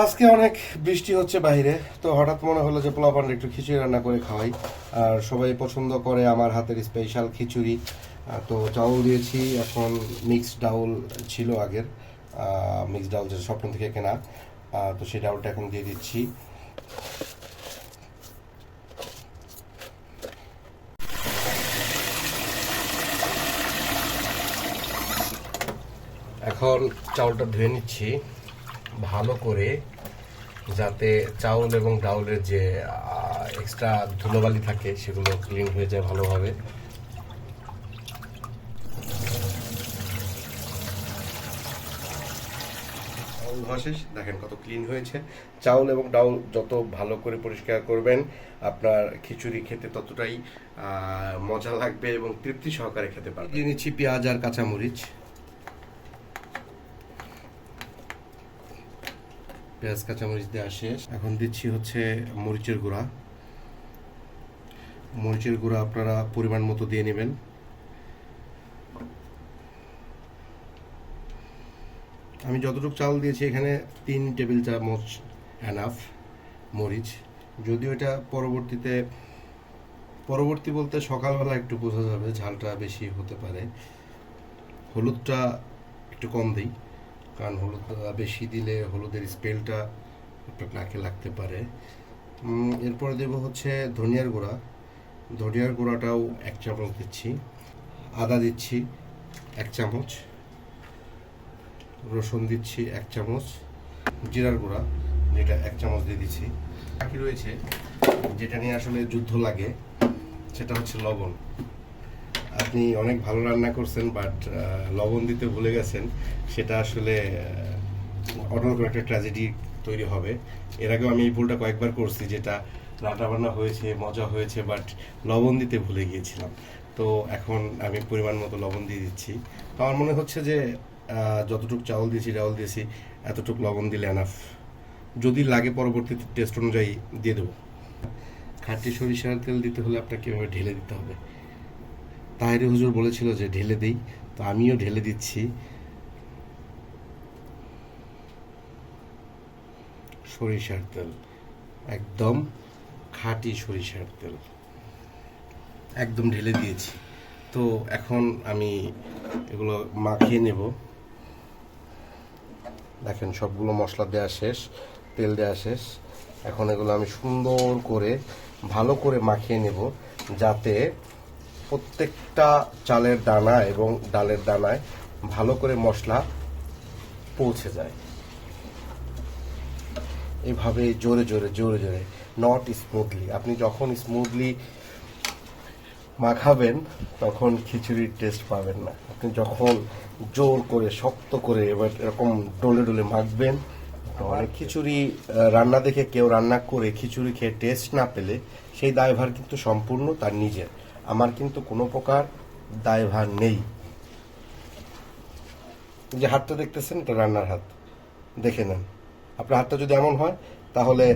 আজকে অনেক বৃষ্টি হচ্ছে বাইরে, তো হঠাৎ মনে হলো যে পোলাপান একটু খিচুড়ি রান্না করে খাওয়াই। আর সবাই পছন্দ করে আমার হাতের স্পেশাল খিচুড়ি। তো চাউল দিয়েছি, এখন মিক্সড ডাউল ছিল আগের। মিক্সড ডাউল যেটা স্বপ্ন থেকে কেনা। তো সেই ডাউলটা এখন দিয়ে দিচ্ছি। এখন চাউলটা ধুয়ে নিচ্ছি। ভালো করে যাতে চাউল এবং ডাউলের যে এক্সট্রা ধুলোবালি থাকে সেগুলো ক্লিন হয়ে যায় ভালোভাবে। চাউল ধোয়া দেখেন কত ক্লিন হয়েছে। চাউল এবং ডাউল যত ভালো করে পরিষ্কার করবেন আপনার খিচুড়ি খেতে ততটাই মজা লাগবে এবং তৃপ্তি সহকারে খেতে পারবেন। নিচ্ছি পেঁয়াজ আর কাঁচামরিচ। পেঁয়াজ, কাঁচামরিচ দেওয়া শেষ। এখন দিচ্ছি হচ্ছে মরিচের গুঁড়া। মরিচের গুঁড়া আপনারা পরিমাণ মতো দিয়ে নেবেন। আমি যতটুকু চাল দিয়েছি এখানে তিন টেবিল চামচ অ্যানাফ মরিচ। যদিও এটা পরবর্তীতে, পরবর্তী বলতে সকালবেলা একটু বোঝা যাবে ঝালটা বেশি হতে পারে। হলুদটা একটু কম দিই। কারণ হলুদ বেশি দিলে হলুদের স্পেলটা আপনার নাকে লাগতে পারে। এরপরে দেবো হচ্ছে ধনিয়ার গুঁড়া। ধনিয়ার গুঁড়াটাও এক চামচ দিচ্ছি। আদা দিচ্ছি এক চামচ। রসুন দিচ্ছি এক চামচ। জিরার গুঁড়া যেটা এক চামচ দিয়ে দিচ্ছি। বাকি রয়েছে যেটা নিয়ে আসলে যুদ্ধ লাগে, সেটা হচ্ছে লবণ। আপনি অনেক ভালো রান্না করছেন বাট লবণ দিতে ভুলে গেছেন। সেটা আসলে অন্য করে একটা ট্র্যাজেডি তৈরি হবে। এর আগেও আমি এই ভুলটা কয়েকবার করছি, যেটা রান্না বান্না হয়েছে, মজা হয়েছে বাট লবণ দিতে ভুলে গিয়েছিলাম। তো এখন আমি পরিমাণ মতো লবণ দিয়ে দিচ্ছি। তো আমার মনে হচ্ছে যে যতটুকু চাউল দিয়েছি, ডাউল দিয়েছি, এতটুকু লবণ দিলে এনাফ যদি লাগে পরবর্তীতে টেস্ট অনুযায়ী দিয়ে দেবো। খাঁটি সরিষার তেল দিতে হলে আপনাকে এভাবে ঢেলে দিতে হবে। তাহিরি হুজুর বলেছিল যে ঢেলে দেই, তো আমিও ঢেলে দিচ্ছি। সরিষার তেল, একদম খাঁটি সরিষার তেল। একদম ঢেলে দিয়েছি। তো এখন আমি এগুলো মাখিয়ে নেব। দেখেন সবগুলো মশলা দেওয়া শেষ, তেল দেওয়া শেষ। এখন এগুলো আমি সুন্দর করে, ভালো করে মাখিয়ে নেব, যাতে প্রত্যেকটা চালের দানা এবং ডালের দানায় ভালো করে মশলা পৌঁছে যায়। এভাবে জোরে জোরে জোরে জোরে নট স্মুথলি আপনি যখন স্মুথলি মাখাবেন, তখন খিচুড়ির টেস্ট পাবেন না। আপনি যখন জোর করে, শক্ত করে এবার এরকম ডলে ডলে মাখবেন অনেক খিচুড়ি রান্না দেখে কেউ রান্না করে খিচুড়ি খেয়ে টেস্ট না পেলে, সেই দায়ভার কিন্তু সম্পূর্ণ তার নিজের। আমার কিন্তু কোনো প্রকার দায়ভার নেই। যে হাতটা দেখতেছেন, এটা রান্নার হাত। দেখে নেন। আপনার হাতটা যদি এমন হয়, তাহলে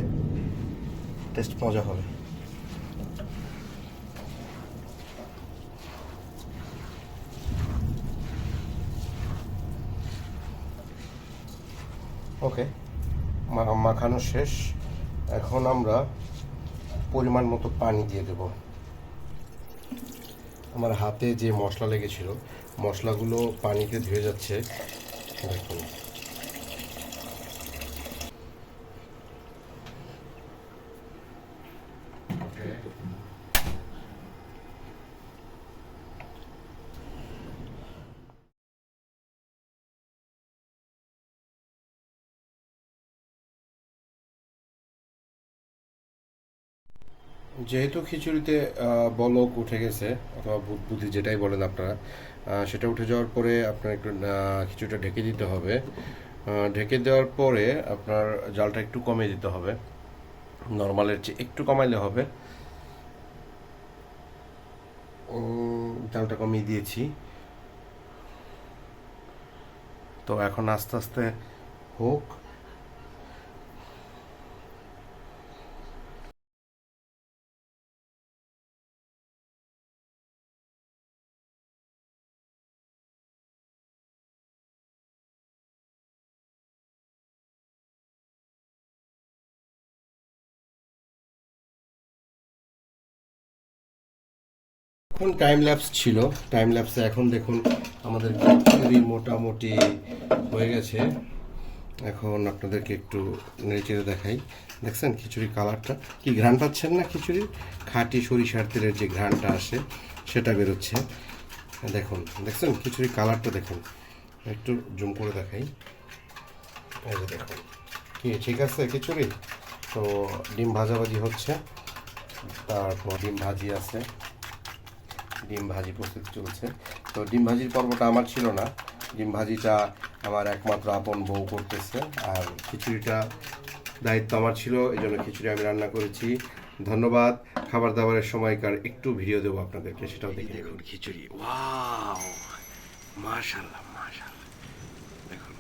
টেস্ট মজা হবে। ওকে মাখানো শেষ। এখন আমরা পরিমাণ মতো পানি দিয়ে দেব। আমার হাতে যে মশলা লেগেছিল মশলাগুলো পানিতে ধুয়ে যাচ্ছে। দেখুন। যেহেতু খিচুড়িতে বলক উঠে গেছে, অথবা বুদ বুদ্ধি যেটাই বলেন আপনারা সেটা উঠে যাওয়ার পরে আপনার একটু খিচুড়িটা ঢেকে দিতে হবে। ঢেকে দেওয়ার পরে আপনার জালটা একটু কমিয়ে দিতে হবে। নর্মালের চেয়ে একটু কমাইলে হবে। জালটা কমিয়ে দিয়েছি। তো এখন আস্তে আস্তে হোক। এখন টাইম ল্যাপস ছিল। টাইম ল্যাপসে এখন দেখুন আমাদের খিচুড়ি মোটামুটি হয়ে গেছে। এখন আপনাদেরকে একটু নেড়ে দেখাই। দেখছেন খিচুড়ি কালারটা কি ঘ্রাণ পাচ্ছেন না খিচুড়ির খাঁটি সরিষার তেলের যে ঘ্রাণটা আসে, সেটা বেরোচ্ছে। দেখুন, দেখছেন খিচুড়ির কালারটা দেখুন। একটু জুম করে দেখাই। দেখুন। কি, ঠিক আছে খিচুড়ি? তো ডিম ভাজাভাজি হচ্ছে। তারপর ডিম ভাজি আছে। ডিম ভাজি প্রস্তুতি চলছে। তো ডিম ভাজির পর্বটা আমার ছিল না। ডিম ভাজিটা আমার একমাত্র আপন বউ করতেছে আর খিচুড়িটা দায়িত্ব আমার ছিল এই জন্য খিচুড়ি আমি রান্না করেছি। ধন্যবাদ। খাবার দাবারের সময়কার একটু ভিডিও দেবো আপনাদেরকে সেটাও দেখে দেখুন খিচুড়ি ওয়াও! মাশাল্লাহ মাশাল্লাহ দেখুন।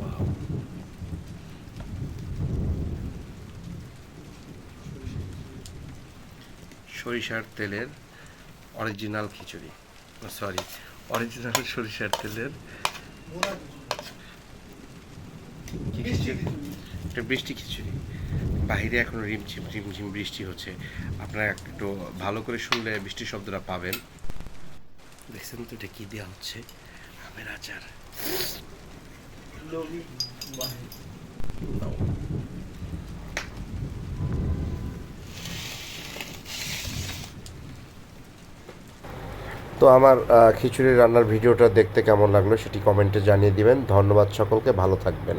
Wow. সরিষার তেলের অরিজিনাল খিচুড়ি। সরি অরিজিনাল সরিষার তেলের খিচুড়ি? এটা বৃষ্টি খিচুড়ি। বাইরে এখন রিমঝিম রিমঝিম বৃষ্টি হচ্ছে। আপনারা একটু ভালো করে শুনলে বৃষ্টির শব্দটা পাবেন। দেখছেন তো এটা কি দেওয়া হচ্ছে? আমের আচার তো আমার আহ, খিচুড়ি রান্নার ভিডিওটা দেখতে কেমন লাগল সেটি কমেন্টে জানিয়ে দিবেন। ধন্যবাদ সকলকে ভালো থাকবেন।